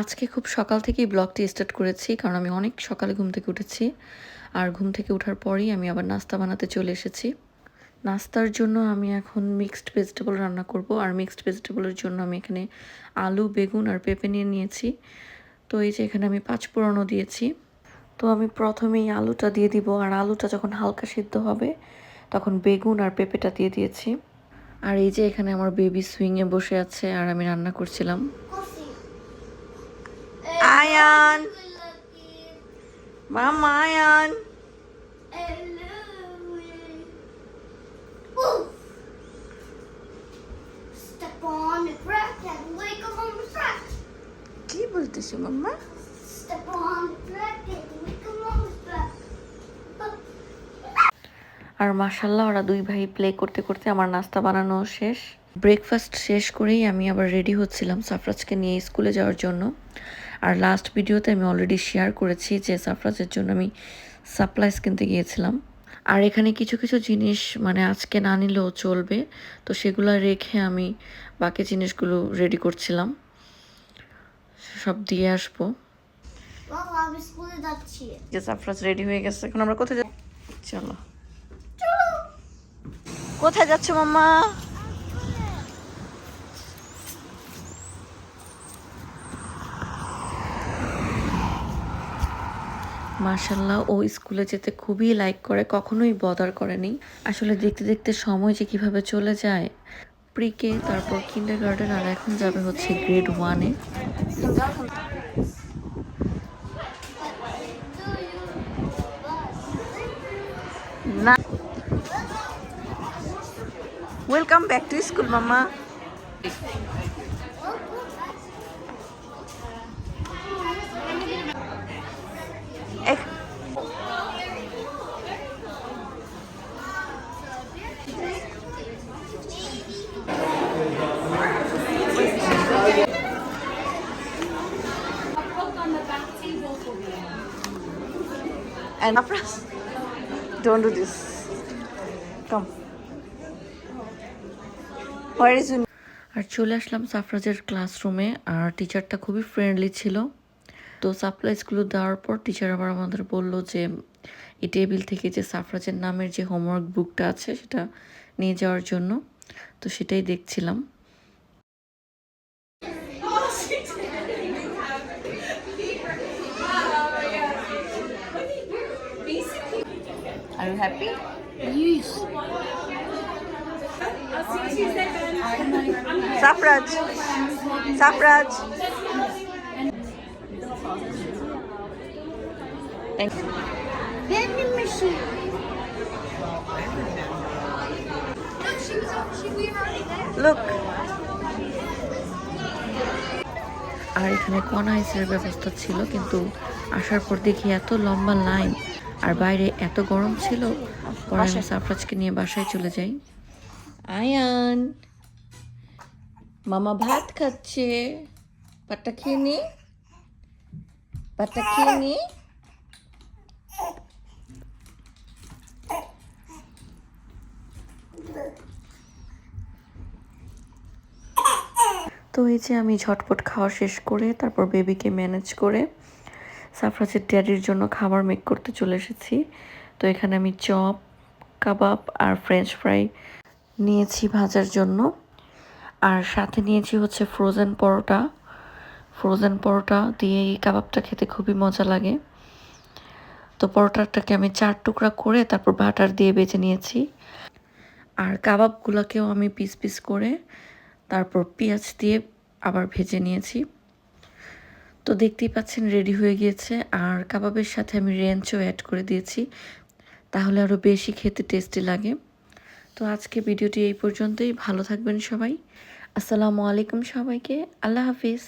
আজকে খুব সকাল থেকেই ব্লগটি স্টার্ট করেছি, কারণ আমি অনেক সকালে ঘুম থেকে উঠেছি। আর ঘুম থেকে ওঠার পরেই আমি আবার নাস্তা বানাতে চলে এসেছি। নাস্তার জন্য আমি এখন মিক্সড ভেজিটেবল রান্না করব, আর মিক্সড ভেজিটেবলের জন্য আমি এখানে আলু, বেগুন আর পেঁপে নিয়ে নিয়েছি। তো এই যে এখানে আমি পাঁচ ফোড়নও দিয়েছি। তো আমি প্রথমেই আলুটা দিয়ে দিব, আর আলুটা যখন হালকা সিদ্ধ হবে, তখন বেগুন আর পেঁপেটা দিয়ে দিয়েছি। আর এই যে এখানে আমার বেবি সুইংয়ে বসে আছে, আর আমি রান্না করছিলাম আয়ান মামা Ayaan Step on the crack and wake up on the crack. কি বলতেছো মাম্মা Step on the crack and wake up on the crack. আর মাসাল্লাহ ওরা দুই ভাই প্লে করতে করতে আমার নাস্তা বানানো শেষ ব্রেকফাস্ট শেষ করেই আমি আবার রেডি হচ্ছিলাম সাফরাজকে নিয়ে স্কুলে যাওয়ার জন্য। আর লাস্ট ভিডিওতে আমি অলরেডি শেয়ার করেছি যে সাফরাজের জন্য আমি সাপ্লাইস কিনতে গিয়েছিলাম। আর এখানে কিছু কিছু জিনিস মানে আজকে না নিলেও চলবে তো সেগুলো রেখে আমি বাকি জিনিসগুলো রেডি করছিলাম। সব দিয়ে আসব। আমি স্কুলে যাচ্ছি। যে সাফরাজ রেডি হয়ে গেছে এখন আমরা কোথায় চলো। কোথায় যাচ্ছ মাম্মা? মার্শাল্লাহ ও স্কুলে যেতে খুবই লাইক করে, কখনোই বদার করেনি আসলে দেখতে দেখতে সময় যে কীভাবে চলে যায়। প্রিকে তারপর কিন্ডার গার্ডেন আর এখন যাবে হচ্ছে গ্রেড ওয়ানে ওয়েলকাম ব্যাক টু স্কুল মাম্মা And Afras, don't do this. Come. Where is. আর চলে আসলাম সাফরাজের ক্লাসরুমে আর টিচারটা খুবই ফ্রেন্ডলি ছিল তো সাপ্লাইসগুলো দেওয়ার পর টিচার আবার আমাদের বলল যে এই টেবিল থেকে যে সাফরাজের নামের যে হোমওয়ার্ক বুকটা আছে সেটা নিয়ে যাওয়ার জন্য তো সেটাই দেখছিলাম you happy? Yes. Sapraj. Sapraj. Thank you. Vending machine. Look, she was. She we were already there. Look. আর এখানে কোন আইসের ব্যবস্থা ছিল কিন্তু আসার পর দেখি এত লম্বা লাইন আর বাইরে এত গরম ছিল পরে আমি সাফরাজকে নিয়ে বাসায় চলে যাই। আয়ান মামা ভাত খাচ্ছে। পাটটা খেয়ে নি। পাটটা খেয়ে নি। তো এই যে আমি ঝটপট খাওয়া শেষ করে তারপর বেবিকে ম্যানেজ করে সাফরাজের ড্যাডির জন্য খাবার মেক করতে চলে এসেছি। তো এখানে আমি চপ, কাবাব আর ফ্রেঞ্চ ফ্রাই নিয়েছি ভাজার জন্য। আর সাথে নিয়েছি হচ্ছে ফ্রোজেন পরোটা। ফ্রোজেন পরোটা দিয়ে এই কাবাবটা খেতে খুবই মজা লাগে। তো পরোটাটাকে আমি চার টুকরা করে তারপর বাটার দিয়ে বেজে নিয়েছি। আর কাবাবগুলোকেও আমি পিস পিস করে তারপর পেঁয়াজ দিয়ে আবার ভেজে নিয়েছি। তো দেখতেই পাচ্ছেন রেডি হয়ে গিয়েছে। আর কাবাবের সাথে আমি রেঞ্চও অ্যাড করে দিয়েছি। তাহলে আরও বেশি খেতে টেস্টি লাগে। তো আজকে ভিডিওটি এই পর্যন্তই। ভালো থাকবেন সবাই। আসসালামু আলাইকুম সবাইকে। আল্লাহ হাফিজ।